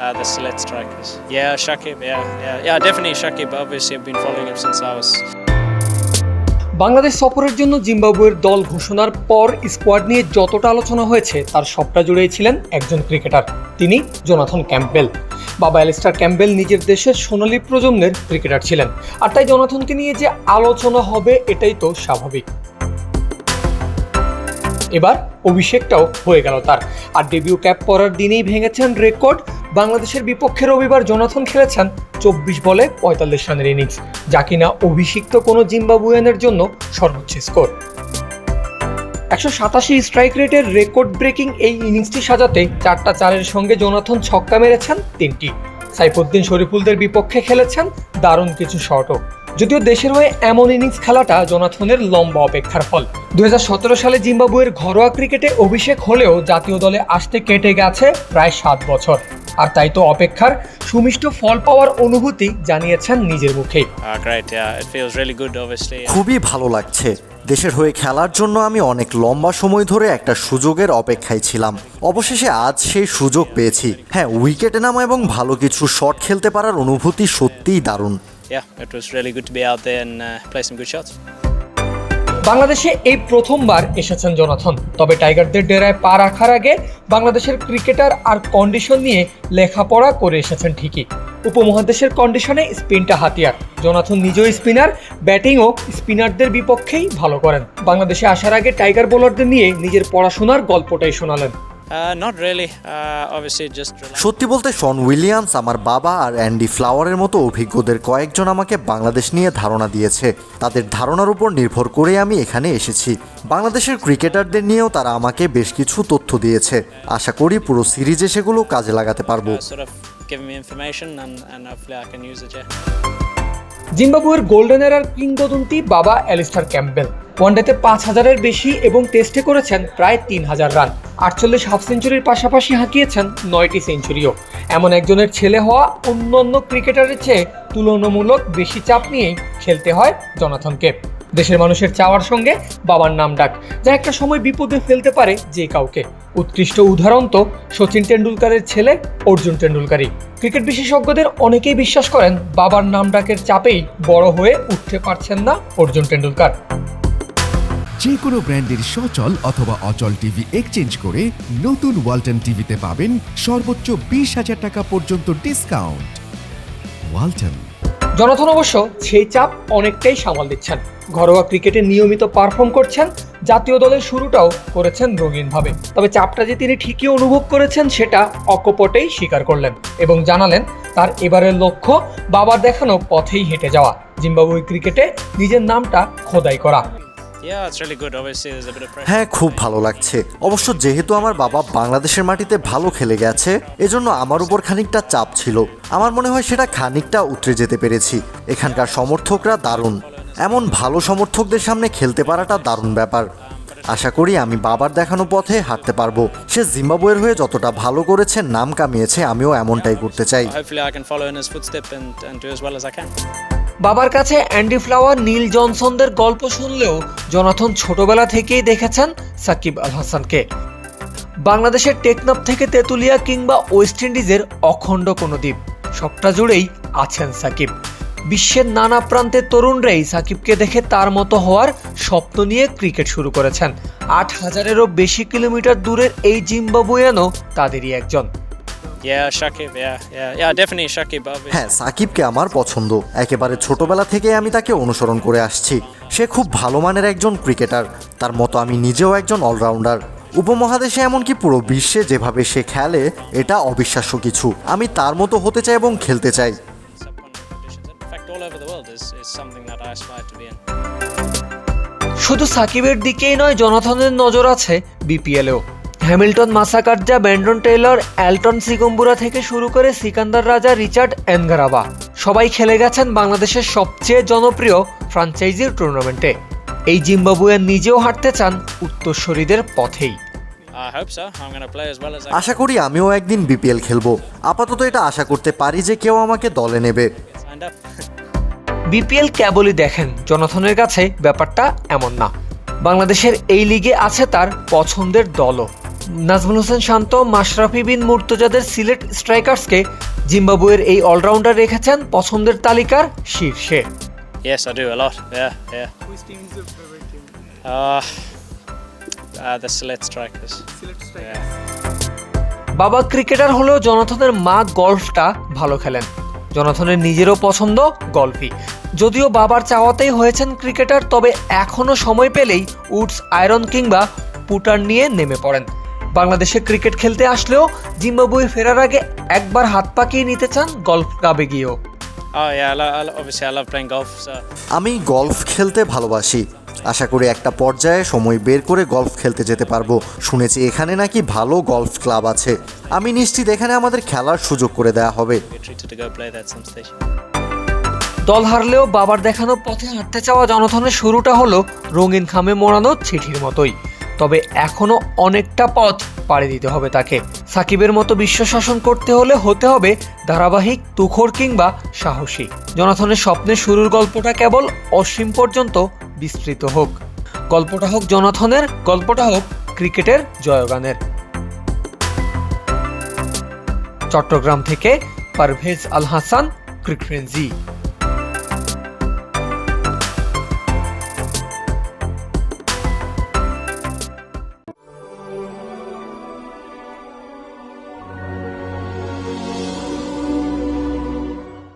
uh, the select strikers. Yeah, Shakib. Yeah, yeah, yeah. Definitely Shakib. Obviously, I've been following him since I was Bangladesh সফরের জন্য জিম্বাবুয়ের দল ঘোষণার পর squad নিয়ে যতটা আলোচনা হয়েছে তার সবটা জুড়েই ছিলেন একজন ক্রিকেটার তিনি জোনাথন ক্যাম্পবেল বাবা অ্যালিস্টার ক্যাম্পবেল নিজের দেশের সোনালী প্রজন্মের ক্রিকেটার ছিলেন আর তাই জোনাথনকে নিয়ে যে আলোচনা হবে এটাই তো স্বাভাবিক এবার অভিষেকটাও হয়ে গেল তার আর ডেবিউ ক্যাপ পরার দিনেই ভেঙেছেন রেকর্ড বাংলাদেশের বিপক্ষে রবিবার জোনাথন খেলেছেন চব্বিশ বলে পঁয়তাল্লিশ রানের ইনিংস, যা কিনা অভিষিক্ত কোনো জিম্বাবুয়ানের জন্য সর্বোচ্চ স্কোর। একশো সাতাশি স্ট্রাইক রেটের রেকর্ড ব্রেকিং এই ইনিংসটি সাজাতে চারটা চারের সঙ্গে জোনাথন ছক্কা মেরেছেন তিনটি। সাইফুদ্দিন শরীফুলদের বিপক্ষে খেলেছেন দারুণ কিছু শটও। যদিও দেশের হয়ে এমন ইনিংস খেলাটা জোনাথনের লম্বা অপেক্ষার ফল। দুই হাজার সতেরো সালে জিম্বাবুয়ের ঘরোয়া ক্রিকেটে অভিষেক হলেও জাতীয় দলে আসতে কেটে গেছে প্রায় সাত বছর। আর তাই তো অপেক্ষার সুমিষ্ট ফল পাওয়ার অনুভূতি জানিয়েছেন নিজের good. Obviously. খুবই ভালো লাগছে দেশের হয়ে খেলার জন্য আমি অনেক লম্বা সময় ধরে একটা সুযোগের অপেক্ষায় ছিলাম অবশেষে আজ সেই সুযোগ পেয়েছি হ্যাঁ উইকেটে নামা এবং ভালো কিছু শট খেলতে পারার অনুভূতি সত্যিই দারুণ Yeah, it was really good to be out there and uh, play some good shots. বাংলাদেশে এই প্রথমবার এসেছেন জোনাথন। তবে টাইগারদের ডেরায় পা রাখার আগে বাংলাদেশের ক্রিকেটার আর কন্ডিশন নিয়ে লেখাপড়া করে এসেছেন ঠিকই। উপমহাদেশের কন্ডিশনে স্পিনটা হাতিয়ার। জোনাথন নিজেও স্পিনার, ব্যাটিংও স্পিনারদের বিপক্ষেই ভালো করেন। বাংলাদেশে আসার আগে টাইগার বোলারদের নিয়ে নিজের পড়াশোনার গল্পটাই শোনালেন। Uh, not really. Uh, obviously, just relax. সত্যি বলতে শন উইলিয়ামস আমার বাবা আর অ্যান্ডি ফ্লাওয়ারের মতো অভিজ্ঞদের কয়েকজন আমাকে বাংলাদেশ নিয়ে ধারণা দিয়েছে তাদের ধারণার উপর নির্ভর করে আমি এখানে এসেছি বাংলাদেশের ক্রিকেটারদের নিয়েও তারা আমাকে বেশ কিছু তথ্য দিয়েছে আশা করি পুরো সিরিজে সেগুলো কাজে লাগাতে পারব uh. জিম্বাবুয়ের গোল্ডেন এরার কিংবদন্তি বাবা অ্যালিস্টার ক্যাম্পবেল ওয়ানডেতে পাঁচ হাজারের বেশি এবং টেস্টে করেছেন প্রায় তিন হাজার রান। আটচল্লিশ হাফ সেঞ্চুরির পাশাপাশি হাঁকিয়েছেন নয়টি সেঞ্চুরিও। এমন একজনের ছেলে হওয়া অন্যান্য ক্রিকেটারের চেয়ে তুলনামূলক বেশি চাপ নিয়েই খেলতে হয় জনাথনকে। দেশের মানুষের চাওয়ার সঙ্গে বাবার নাম ডাক, যা একটা সময় বিপদে ফেলতে পারে যে কাউকে। উৎকৃষ্ট উদাহরণ তো সচিন টেন্ডুলকারের ছেলে অর্জুন টেন্ডুলকারই ক্রিকেট বিশেষজ্ঞদের অনেকেই বিশ্বাস করেন, বাবার নাম ডাকের চাপেই বড় হয়ে উঠতে পারছেন না অর্জুন টেন্ডুলকার যে কোনো ব্র্যান্ডের সচল অথবা অচল টিভি এক্সচেঞ্জ করে নতুন ওয়ালটন টিভিতে পাবেন সর্বোচ্চ বিশ হাজার টাকা পর্যন্ত ডিসকাউন্ট ওয়ালটন জনথন অবশ্য সেই চাপ অনেকটাই সামাল দিচ্ছেন। ঘরোয়া ক্রিকেটে নিয়মিত পারফর্ম করছেন, জাতীয় দলের শুরুটাও করেছেন রঙিনভাবে। তবে চাপটা যে তিনি ঠিকই অনুভব করেছেন সেটা অকপটেই স্বীকার করলেন এবং জানালেন, তার এবারের লক্ষ্য বাবার দেখানো পথেই হেঁটে যাওয়া। জিম্বাবুয়ে ক্রিকেটে নিজের নামটা খোদাই করা। হ্যাঁ খুব ভালো লাগছে। অবশ্য যেহেতু আমার বাবা বাংলাদেশের মাটিতে ভালো খেলে গেছে এজন্য আমার উপর খানিকটা চাপ ছিল। আমার মনে হয় সেটা খানিকটা উতরে যেতে পেরেছি। এখানকার সমর্থকরা দারুণ। এমন ভালো সমর্থকদের সামনে খেলতে পারাটা দারুণ ব্যাপার। আশা করি আমি বাবার দেখানো পথে হাঁটতে পারব। সে জিম্বাবুয়ের হয়ে যতটা ভালো করেছে নাম কামিয়েছে আমিও এমনটাই করতে চাই। বাবার কাছে অ্যান্ডি ফ্লাওয়ার, নীল জনসনদের গল্প শুনলেও জনাথন ছোটবেলা থেকেই দেখেছেন সাকিব আল হাসানকে। বাংলাদেশের টেকনাফ থেকে তেঁতুলিয়া কিংবা ওয়েস্ট ইন্ডিজের অখণ্ড কোনো দ্বীপ, সবটা জুড়েই আছেন সাকিব। বিশ্বের নানা প্রান্তের তরুণরাই সাকিবকে দেখে তার মতো হওয়ার স্বপ্ন নিয়ে ক্রিকেট শুরু করেছেন। আট হাজারেরও বেশি কিলোমিটার দূরের এই জিম্বাবুয়ানও তাদেরই একজন। Yeah, Shakib. Yeah, yeah, yeah. Definitely Shakib. হ্যাঁ সাকিবকে আমার পছন্দ একেবারে ছোটবেলা থেকে আমি তাকে অনুসরণ করে আসছি সে খুব ভালো মানের একজন ক্রিকেটার তার মতো আমি নিজেও একজন অলরাউন্ডার উপমহাদেশে এমনকি পুরো বিশ্বে যেভাবে সে খেলে এটা অবিশ্বাস্য কিছু আমি তার মতো হতে চাই এবং খেলতে চাই. শুধু সাকিবের দিকেই নয় জনাথনের নজর আছে বিপিএলেও Hamilton Masakadza Brendon Taylor Elton Chigumbura থেকে শুরু করে সিকান্দার রাজা রিচার্ড এনগারাবা। সবাই খেলে গেছেন বাংলাদেশের সবচেয়ে জনপ্রিয় ফ্রাঞ্চাইজির টুর্নামেন্টে। এই জিম্বাবুয়ান নিজেও হাঁটতে চান উত্তরসূরিদের পথেই। আশা করি আমিও একদিন বিপিএল খেলব। আপাতত এটা আশা করতে পারি যে কেউ আমাকে দলে নেবে। বিপিএল কেবলই দেখেন জনাথনের কাছে ব্যাপারটা এমন না। বাংলাদেশের এই লিগে আছে তার পছন্দের দলও। নাজমুল হোসেন শান্ত মাশরাফি বিন মুর্তজাদের সিলেট স্ট্রাইকার্সকে জিম্বাবুয়ের এই অলরাউন্ডার রেখেছেন পছন্দের তালিকার শীর্ষে Yes, I do a lot. Yeah, yeah. Which team is your favorite team? Uh, uh, the Select Strikers. Select strike. Yeah. বাবা ক্রিকেটার হলেও জনাথনের মা গলফটা ভালো খেলেন জনাথনের নিজেরও পছন্দ গলফই যদিও বাবার চাওয়াতেই হয়েছেন ক্রিকেটার তবে এখনও সময় পেলেই উডস আয়রন কিংবা পুটার নিয়ে নেমে পড়েন বাংলাদেশে ক্রিকেট খেলতে আসলেও জিম্বাবুয়ে ফেরার আগে একবার হাত পাকিয়ে নিতে চান গল্ফ ক্লাবে গিয়েও। Oh আমি গল্ফ খেলতে ভালোবাসি। আশা করি একটা পর্যায়ে সময় বের করে গল্ফ খেলতে যেতে পারব। শুনেছি এখানে নাকি ভালো গল্ফ ক্লাব আছে। আমি নিশ্চিত এখানে আমাদের খেলার সুযোগ করে দেওয়া হবে. দল হারলেও বাবার দেখানো পথে হাঁটতে চাওয়া জনথনের শুরুটা হলো রঙিন খামে মোড়ানো চিঠির মতোই। তবে এখনও অনেকটা পথ পাড়ি দিতে হবে তাকে। সাকিবের মতো বিশ্ব শাসন করতে হলে হতে হবে ধারাবাহিক তুখর কিংবা সাহসী। জনাথনের স্বপ্নের শুরুর গল্পটা কেবল অসীম পর্যন্ত বিস্তৃত হোক। গল্পটা হোক জনাথনের, গল্পটা হোক ক্রিকেটের জয়গানের। চট্টগ্রাম থেকে পারভেজ আল হাসান ক্রিকফ্রেন্সি